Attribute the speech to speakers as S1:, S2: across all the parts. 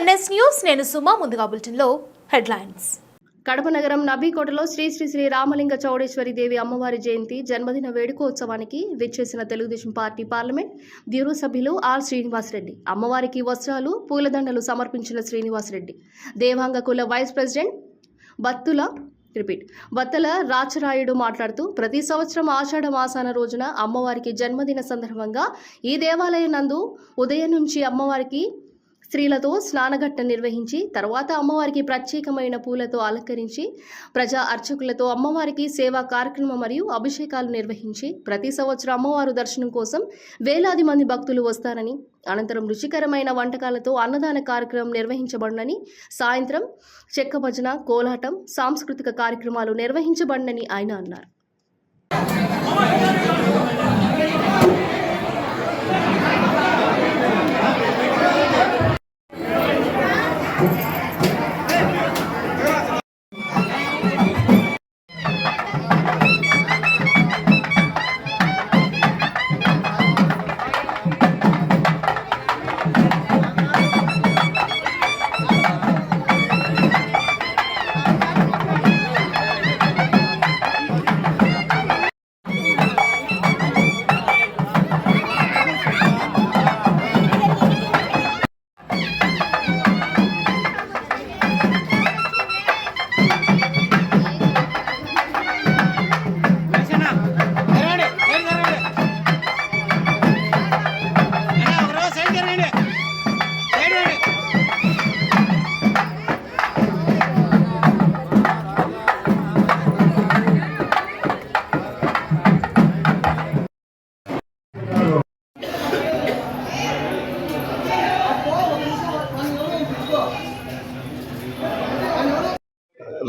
S1: NS news నేను సుమా ముందుగా బులెటిన్లో హెడ్లైన్స్.
S2: కడప నగరం నబీకోటలో శ్రీ శ్రీ శ్రీ రామలింగ చౌడేశ్వరి దేవి అమ్మవారి జయంతి జన్మదిన వేడుకోత్సవానికి విచ్చేసిన తెలుగుదేశం పార్టీ పార్లమెంట్ బ్యూరో సభ్యులు ఆర్ శ్రీనివాసరెడ్డి. అమ్మవారికి వస్త్రాలు పూలదండలు సమర్పించిన శ్రీనివాసరెడ్డి. దేవాంగ కుల vice president Battula repeat Battala Racharayudu మాట్లాడుతూ ప్రతి సంవత్సరం ఆషాఢ మాసాన రోజున అమ్మవారికి జన్మదిన సందర్భంగా ఈ దేవాలయం నందు ఉదయం నుంచి అమ్మవారికి స్త్రీలతో స్నానఘట్ట నిర్వహించి తర్వాత అమ్మవారికి ప్రత్యేకమైన పూలతో అలంకరించి ప్రజా అర్చకులతో అమ్మవారికి సేవా కార్యక్రమం మరియు అభిషేకాలు నిర్వహించి ప్రతి సంవత్సరం అమ్మవారు దర్శనం కోసం వేలాది మంది భక్తులు వస్తారని అనంతరం రుచికరమైన వంటకాలతో అన్నదాన కార్యక్రమం నిర్వహించబడనని సాయంత్రం చెక్క భజన కోలాటం సాంస్కృతిక కార్యక్రమాలు నిర్వహించబడునని ఆయన అన్నారు.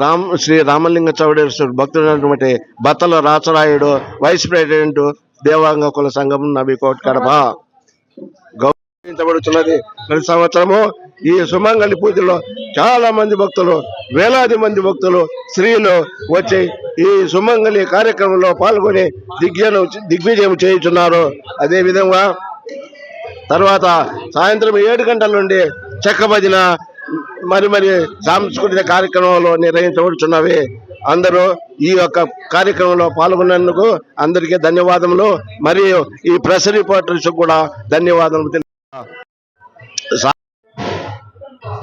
S3: రామ్ శ్రీ రామలింగ చౌడేశ్వరుడు భక్తుడైనటువంటి బత్తల రాచరాయుడు వైస్ ప్రెసిడెంట్ దేవాంగ కుల సంఘం నబీకోట్ కడప. గౌరవించబడుతున్నది ప్రతి సంవత్సరము. ఈ సుమంగళి పూజలో చాలా మంది భక్తులు వేలాది మంది భక్తులు స్త్రీలు వచ్చి ఈ సుమంగళి కార్యక్రమంలో పాల్గొని దిగ్విజయం దిగ్విజయం చేయుచున్నారు. అదే విధంగా తర్వాత సాయంత్రం ఏడు గంటల నుండి చెక్క భజన మరి మరి సాంస్కృతిక కార్యక్రమాలు నిర్వహించబడుచున్నవి. అందరూ ఈ యొక్క కార్యక్రమంలో పాల్గొన్నందుకు అందరికీ ధన్యవాదములు. మరియు ఈ ప్రెస్ రిపోర్టర్స్ కూడా ధన్యవాదములు. తెలుసు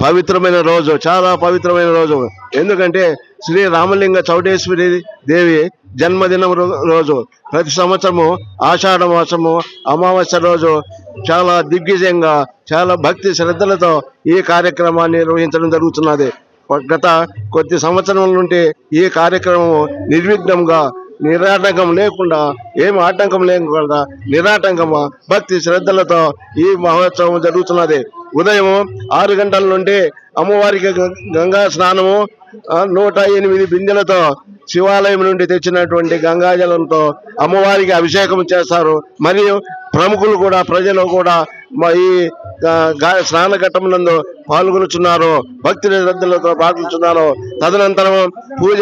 S3: పవిత్రమైన రోజు చాలా పవిత్రమైన రోజు. ఎందుకంటే శ్రీ రామలింగ చౌడేశ్వరి దేవి జన్మదినం రోజు. ప్రతి సంవత్సరము ఆషాఢ మాసము అమావాస్య రోజు చాలా దిగ్విజయంగా చాలా భక్తి శ్రద్ధలతో ఈ కార్యక్రమాన్ని నిర్వహించడం జరుగుతున్నది. గత కొద్ది సంవత్సరం నుండి ఈ కార్యక్రమం నిర్విఘ్నంగా నిరాటంకం లేకుండా ఏం ఆటంకం లేకుండా నిరాటంకమా భక్తి శ్రద్ధలతో ఈ మహోత్సవం జరుగుతున్నది. ఉదయం ఆరు గంటల నుండి అమ్మవారికి గ- గంగా స్నానము నూట ఎనిమిది బిందెలతో శివాలయం నుండి తెచ్చినటువంటి గంగాజలంతో అమ్మవారికి అభిషేకం చేస్తారు. మరియు ప్రముఖులు కూడా ప్రజలు కూడా ఈ స్నాన ఘట్టమునందు నందు పాల్గొనుచున్నారు. భక్తి శ్రద్ధలతో పాల్గొనుచున్నారు తదనంతరం పూజ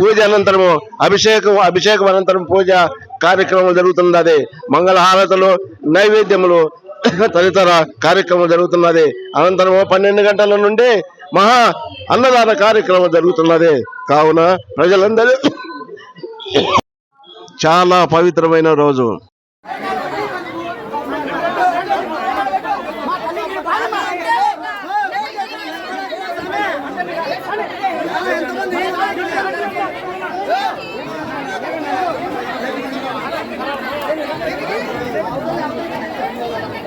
S3: పూజ అనంతరము అభిషేకం అభిషేకం అనంతరం పూజ కార్యక్రమం జరుగుతున్నది. మంగళహారతలు నైవేద్యములు తదితర కార్యక్రమం జరుగుతున్నది. అనంతరము పన్నెండు గంటల నుండి మహా అన్నదాన కార్యక్రమం జరుగుతున్నది. కావున ప్రజలందరూ చాలా పవిత్రమైన రోజు.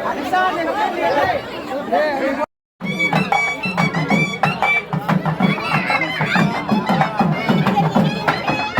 S4: 残念。